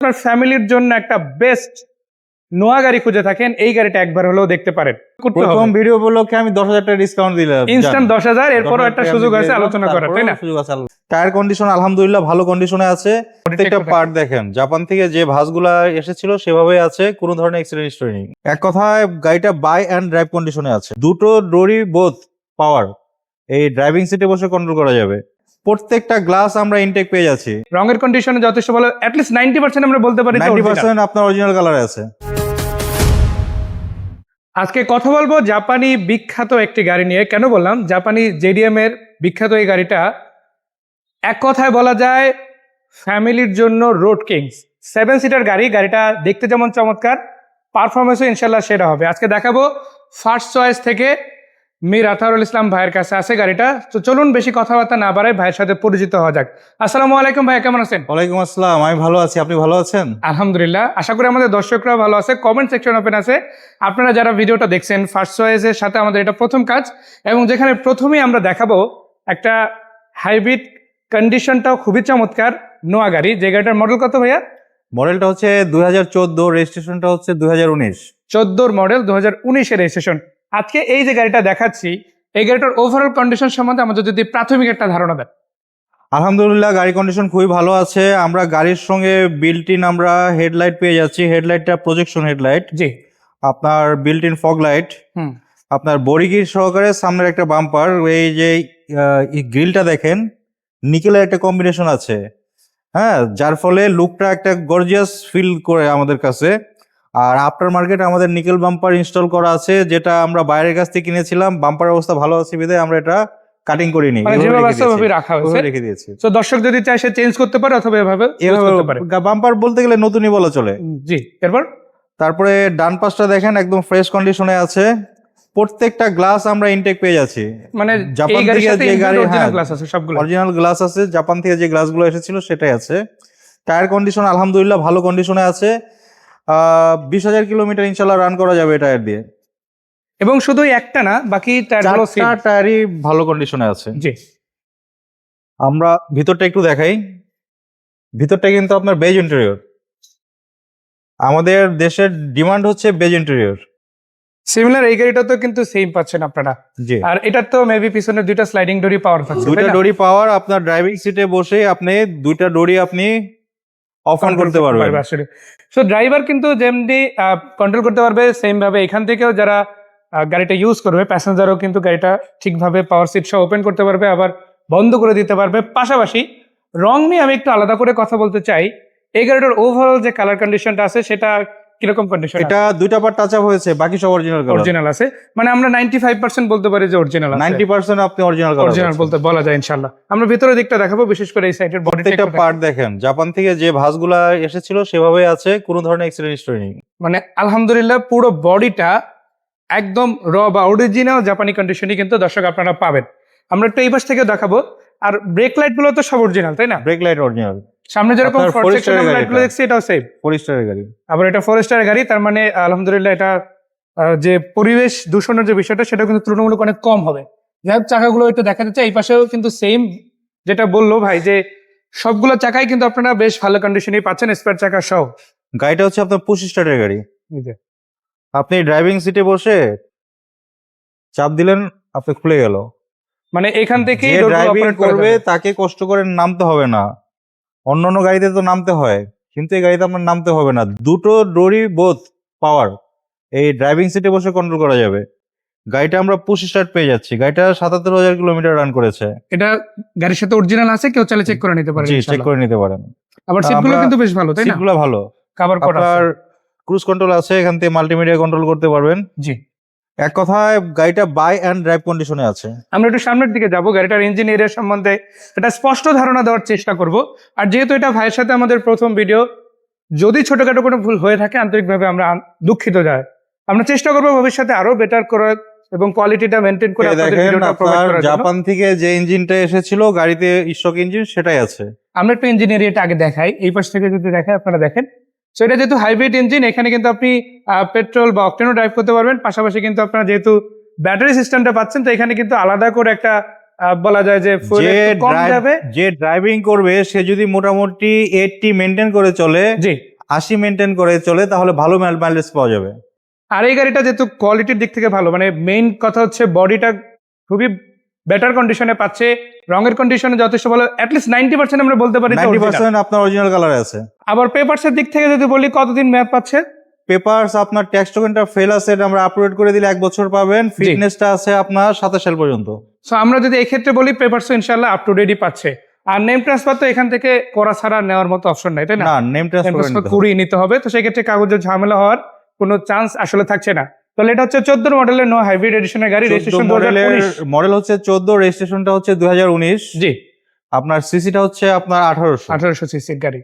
আপনার ফ্যামিলির জন্য একটা বেস্ট নোয়া গাড়ি খুঁজে থাকেন। এই গাড়িটা একবার হলেও দেখতে পারেন। প্রথম ভিডিও উপলক্ষে আমি দশ হাজার টাকা ডিসকাউন্ট দিলাম। ইনস্ট্যান্ট দশ হাজার এরপরও একটা সুযোগ আছে আলোচনা করার তাই না? সুযোগ আছে টায়ার কন্ডিশন আলহামদুলিল্লাহ ভালো কন্ডিশনে আছে। প্রত্যেকটা পার্ট দেখেন। জাপান থেকে যে ভাসগুলা এসেছিল সেভাবেই আছে। কোনো ধরনের অ্যাক্সিডেন্ট হিস্টরি নেই এক কথায় গাড়িটা বাই অ্যান্ড ড্রাইভ কন্ডিশনে আছে। দুটো ডোরি বোথ পাওয়ার এই ড্রাইভিং সিটে বসে কন্ট্রোল করা যাবে। প্রত্যেকটা গ্লাস আমরা ইনটেক পেয়ে যাচ্ছি। রঙের কন্ডিশনে যথেষ্ট ভালো অ্যাটলিস্ট নাইনটি পার্সেন্ট আমরা বলতে পারি নাইনটি পার্সেন্ট আপনার অরিজিনাল কালার আছে। আজকে কথা বলব জাপানি বিখ্যাত একটি গাড়ি নিয়ে। কেন বললাম? জাপানি জেডিএম এর বিখ্যাত এই গাড়িটা এক কথায় বলা যায় ফ্যামিলির জন্য রোড কিংস সেভেন সিটার গাড়ি গাড়িটা দেখতে যেমন চমৎকার পারফরমেন্সও ইনশাল্লাহ সেটা হবে। আজকে দেখাবো ফার্স্ট চয়েস থেকে মীর আতারুল ইসলাম ভাইয়ের কাছে আছে গাড়িটা। তো চলুন বেশি কথাবার্তা না বাড়ায় ভাইয়ের সাথে পরিচিত হওয়া যাক। আসসালামু আলাইকুম ভাই কেমন আছেন? ওয়ালাইকুম আসসালাম আমি ভালো আছি। আপনি ভালো আছেন? আলহামদুলিল্লাহ আশা করি আমাদের দর্শকরা ভালো আছে। কমেন্ট সেকশন ওপেন আছে। আপনারা যারা ভিডিওটা দেখছেন ফার্স্ট চয়েসের সাথে আমাদের এটা প্রথম কাজ এবং যেখানে প্রথমেই আমরা দেখাবো একটা হাইব্রিড কন্ডিশনটাও খুবই চমৎকার নোয়া গাড়ি। যে গাড়িটার মডেল কত ভাইয়া? মডেলটা হচ্ছে দুই হাজার চোদ্দ রেজিস্ট্রেশনটা হচ্ছে দুই হাজার উনিশ। চোদ্দোর মডেল দু হাজার উনিশের রেজিস্ট্রেশন আজকে এই যে গাড়িটা দেখাচ্ছি এই গাড়িটার ওভারঅল কন্ডিশন সম্বন্ধে আমাদের যদি প্রাথমিক একটা ধারণা দেন। আলহামদুলিল্লাহ গাড়ি কন্ডিশন খুবই ভালো আছে। আমরা গাড়ির সঙ্গে বিল্ট ইন আমরা হেডলাইট পেয়ে যাচ্ছি। হেডলাইটটা প্রজেকশন হেডলাইট জি। আপনার built in fog light hmm. আপনার বড়িগির সহকারে সামনের একটা বাম্পার এই যে গ্রিলটা দেখেন নিকেলের একটা কম্বিনেশন আছে। হ্যাঁ যার ফলে লুকটা একটা গর্জিয়াস ফিল করে আমাদের কাছে। আর আফটার মার্কেট আমাদের নিকেল বাম্পার ইনস্টল করা আছে যেটা আমরা বাইরের কাছ থেকে কিনেছিলাম। বাম্পার অবস্থা ভালো আছে বিধায় আমরা এটা কাটিং করিনি মানে এভাবে যেভাবে রেখে হয়েছে। রেখে দিয়েছি। তো দর্শক যদি চায় সে চেঞ্জ করতে পারে অথবা এভাবে করতে পারে। বাম্পার বলতে গেলে নতুনই বলা চলে। জি এরপর? তারপরে ডান পাশটা দেখেন একদম ফ্রেশ কন্ডিশনে আছে। প্রত্যেকটা গ্লাস আমরা ইনটেক পেয়ে যাচ্ছি। মানে জাপান থেকে যে গাড়ি হ্যাঁ, গ্লাস আছে সবগুলো। অরিজিনাল গ্লাস আছে। জাপান থেকে যে গ্লাসগুলো এসেছিল সেটাই আছে। টায়ার কন্ডিশন আলহামদুলিল্লাহ ভালো কন্ডিশনে আছে। বিশ হাজার কিলোমিটার ইনশাল্লাহ রান করা যাবে এই টায়ার দিয়ে। এবং শুধু একটা না বাকি টায়ারগুলো চারটা টায়ারই ভালো কন্ডিশনে আছে। জি। আমরা ভিতরটা একটু দেখাই। ভিতরটা কিন্তু আপনার বেজ ইন্টেরিয়র আমাদের দেশের ডিমান্ড হচ্ছে বেজ ইন্টেরিয়র সিমিলার এই গাড়িটা তো কিন্তু সেম পাচ্ছেন আপনারা। জি। আর এটার তো মেবি পিছনে দুইটা স্লাইডিং ডোরি পাওয়ার থাকছে দুইটা ডোরি পাওয়ার আপনার ড্রাইভিং সিটে বসে আপনি দুইটা ডোরি আপনি অফ অন করতে পারবে সো ড্রাইভার কিন্তু যেমনি কন্ট্রোল করতে পারবে সেম ভাবে এখান থেকেও যারা গাড়িটা ইউজ করবে প্যাসেঞ্জারও কিন্তু গাড়িটা ঠিকভাবে পাওয়ার সিট সহ ওপেন করতে পারবে আবার বন্ধ করে দিতে পারবে। পাশাপাশি রং নিয়ে আমি একটু আলাদা করে কথা বলতে চাই এই গাড়িটার ওভারঅল যে কালার কন্ডিশনটা আছে সেটা কীরকম কন্ডিশন এটা দুইটা পার্ট টাচ আপ হয়েছে বাকি সব অরিজিনাল কালার অরিজিনাল আছে। মানে আমরা নাইনটি ফাইভ পার্সেন্ট বলতে পারি যে অরিজিনাল নাইনটি পার্সেন্ট আপনি অরিজিনাল কালার অরিজিনাল বলতে বলা যায় ইনশাল্লাহ আমরা ভিতরের দিকটা দেখাবো বিশেষ করে এই সাইডের বডিটা প্রত্যেকটা পার্ট দেখেন জাপান থেকে যে ভাসগুলা এসেছিল সেভাবেই আছে কোনো ধরনের অ্যাক্সিডেন্ট হিস্টরি নেই। মানে আলহামদুলিল্লাহ পুরো বডিটা একদম র বা অরিজিনাল জাপানি কন্ডিশনই কিন্তু দর্শক আপনারা পাবেন। আমরা একটু এই পাশ থেকে দেখাবো। আর ব্রেক লাইটগুলো তো সব অরিজিনাল তাই না? ব্রেক লাইট অরিজিনাল সামনে যেরকম গাড়ি লাইটগুলো দেখছি এটাও সেম ফোরিস্টারের গাড়ি। আবার এটা ফরেস্টার গাড়ি তার মানে আলহামদুলিল্লাহ এটা যে পরিবেশ দূষণের যে বিষয়টা সেটা কিন্তু তুলনামূলক অনেক কম হবে। যাই চাকাগুলো একটু দেখা যাচ্ছে এই পাশেও কিন্তু সেম যেটা বলল ভাই যে সবগুলো চাকাই কিন্তু আপনারা বেশ ভালো কন্ডিশনেই পাচ্ছেন স্পেয়ার চাকা সহ। গাড়িটা হচ্ছে আপনার পুশ স্টার্টের গাড়ি। আপনি ড্রাইভিং সিটে বসে চাপ দিলেন আপনি খুলে গেল। মানে এখানগুলো ড্রাইভিং করবে তাকে কষ্ট করে নামতে হবে না। অন্য অন্য গাড়িতে তো নামতে হয় কিন্তু এই গাড়িতে আপনার নামতে হবে না। দুটো ডোরি বোথ পাওয়ার এই ড্রাইভিং সিটে বসে কন্ট্রোল করা যাবে। গাড়িটা আমরা পুশ স্টার্ট পেয়ে যাচ্ছি। গাড়িটা সাতাত্তর হাজার কিলোমিটার রান করেছে। এটা গাড়ির সাথে অরিজিনাল আছে? কেউ চাইলে চেক করে নিতে পারে চেক করে নিতে পারেন। আবার সিটগুলো কিন্তু বেশ ভালো তাই না? সিটগুলো ভালো। কভার করা। ক্রুজ কন্ট্রোল আছে এখান থেকে মাল্টিমিডিয়া কন্ট্রোল করতে পারবেন। জি। এক কথায় গাড়িটা বাই অ্যান্ড ড্রাইভ কন্ডিশনে আছে। আমরা একটু সামনের দিকে যাব গাড়িটার ইঞ্জিন এরিয়া সম্বন্ধে এটা স্পষ্ট ধারণা দেওয়ার চেষ্টা করব। আর যেহেতু এটা ভাইয়ের সাথে আমাদের প্রথম ভিডিও যদি ছোটখাটো কোনো ভুল হয়ে থাকে আন্তরিকভাবে আমরা দুঃখিত যায় আমরা চেষ্টা করব ভবিষ্যতে আরও বেটার করার এবং কোয়ালিটিটা মেনটেন করে। জাপান থেকে যে ইঞ্জিনটা এসেছিল গাড়িতে স্টক ইঞ্জিন সেটাই আছে। আমরা একটু ইঞ্জিন এরিয়াটা আগে দেখাই এই পাশ থেকে যদি দেখাই আপনারা দেখেন। সো এটা যেহেতু হাইব্রিড ইঞ্জিন এখানে কিন্তু আপনি পেট্রোল বা অকটেনও ড্রাইভ করতে পারবেন। পাশাপাশি কিন্তু আপনারা যেহেতু ব্যাটারি সিস্টেমটা পাচ্ছেন তো এখানে কিন্তু আলাদা করে একটা বলা যায় যে কম যাবে। যে ড্রাইভিং করবে সে যদি মোটামুটি এইটটি মেনটেন করে চলে জি। আশি মেনটেন করে চলে তাহলে ভালো মাইলেজ পাওয়া যাবে। আর এই গাড়িটা যেহেতু কোয়ালিটির দিক থেকে ভালো মানে মেইন কথা হচ্ছে বডিটা খুবই বেটার কন্ডিশনে পাচ্ছে রঙের কন্ডিশনে যথেষ্ট ভালো অ্যাটলিস্ট নাইনটি পার্সেন্ট আমরা বলতে পারি নাইনটি পার্সেন্ট আপনার অরিজিনাল কালার আছে। আবার পেপারসের দিক থেকে যদি বলি কতদিন মেয়াদ পাচ্ছে? পেপারস আপনার ট্যাক্স টোকেনটা ফেল আছে এটা আমরা আপলোড করে দিলে এক বছর পাবেন ফিটনেসটা আছে আপনার সাতাশ সাল পর্যন্ত। সো আমরা যদি এই ক্ষেত্রে বলি পেপারসও ইনশাল্লাহ আপ টু ডেটই পাচ্ছে। আর নেম ট্রান্সফার তো এখান থেকে করা ছাড়া নেওয়ার মতো অপশন নাই তাই না? নেম ট্রান্সফার করিয়ে নিতে হবে। তো সেক্ষেত্রে কাগজের ঝামেলা হওয়ার কোনো চান্স আসলে থাকছে না। তাহলে এটা হচ্ছে চোদ্দ মডেলের নো হাইব্রিড এডিশনের গাড়ি রেজিস্ট্রেশন মডেল হচ্ছে চোদ্দ রেজিস্ট্রেশনটা হচ্ছে দুই হাজার উনিশ। জি। আপনার সিসিটা হচ্ছে আপনার আঠারোশো। আঠারোশো সিসির গাড়ি।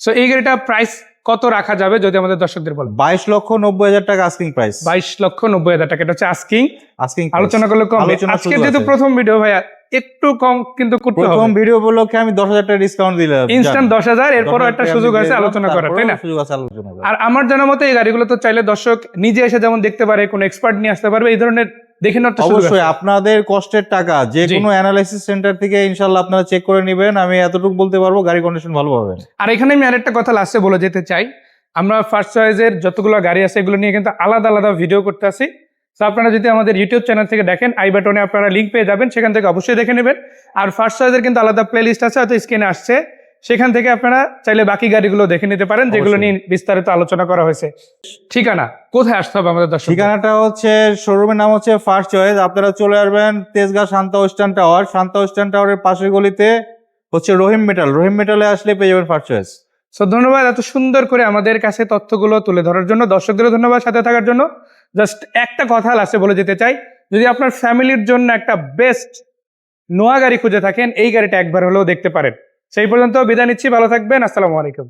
সো এই গাড়িটা প্রাইস কত রাখা যাবে যদি আমাদের দর্শকদের বলেন? বাইশ লক্ষ নব্বই হাজার টাকা আস্কিং প্রাইস বাইশ লক্ষ নব্বই হাজার টাকা। এটা হচ্ছে আস্কিং আস্কিং আলোচনা করলে কম আজকে যেহেতু প্রথম ভিডিও ভাইয়া একটু কম কিন্তু করতে প্রথম হবে। ভিডিও উপলক্ষে আমি দশ হাজার টাকা ডিসকাউন্ট দিলাম। ইনস্ট্যান্ট দশ হাজার এরপরও একটা সুযোগ আছে আলোচনা করার তাই না? সুযোগ আছে আলোচনা। আর আমার জানা মতে এই গাড়িগুলো তো চাইলে দর্শক নিজে এসে যেমন দেখতে পারে কোনো এক্সপার্ট নিয়ে আসতে পারবে এই ধরনের দেখে নেওয়ার অবশ্যই আপনাদের কষ্টের টাকা যে কোনো অ্যানালাইসিস সেন্টার থেকে ইনশাল্লাহ আপনারা চেক করে নেবেন আমি এতটুকু বলতে পারব গাড়ি কন্ডিশন ভালো পাবেন আর এখানে আমি আরেকটা কথা লাস্টে বলে যেতে চাই আমরা ফার্স্ট চয়েসের যতগুলো গাড়ি আছে এগুলো নিয়ে কিন্তু আলাদা আলাদা ভিডিও করতে আসি। তো আপনারা যদি আমাদের ইউটিউব চ্যানেল থেকে দেখেন আই বাটনে আপনারা লিঙ্ক পেয়ে যাবেন সেখান থেকে অবশ্যই দেখে নেবেন। আর ফার্স্ট চয়েসের কিন্তু আলাদা প্লে লিস্ট আছে হয়তো স্ক্রিনে আসছে। সেখান থেকে আপনারা চাইলে বাকি গাড়িগুলো দেখে নিতে পারেন যেগুলো নিয়ে বিস্তারিত আলোচনা করা হয়েছে। ঠিকানা কোথায় আসতে হবে আমাদের দর্শক ঠিকানাটা হচ্ছে শোরুমের নাম হচ্ছে ফার্স্ট চয়েস আপনারা চলে আসবেন Tejgaon Shanta Western Tower Shanta Western টাওয়ারের পাশের গলিতে হচ্ছে রহিম মেটাল রহিম মেটালে আসলে পেয়ে যাবেন ফার্স্ট চয়েস সো ধন্যবাদ এত সুন্দর করে আমাদের কাছে তথ্যগুলো তুলে ধরার জন্য। দর্শকদেরও ধন্যবাদ সাথে থাকার জন্য। জাস্ট একটা কথা লাস্টে বলে যেতে চাই। যদি আপনার ফ্যামিলির জন্য একটা বেস্ট নোয়া গাড়ি খুঁজে থাকেন, এই গাড়িটা একবার হলেও দেখতে পারেন। সেই পর্যন্ত বিদায় নিচ্ছি, ভালো থাকবেন, আসসালামু আলাইকুম।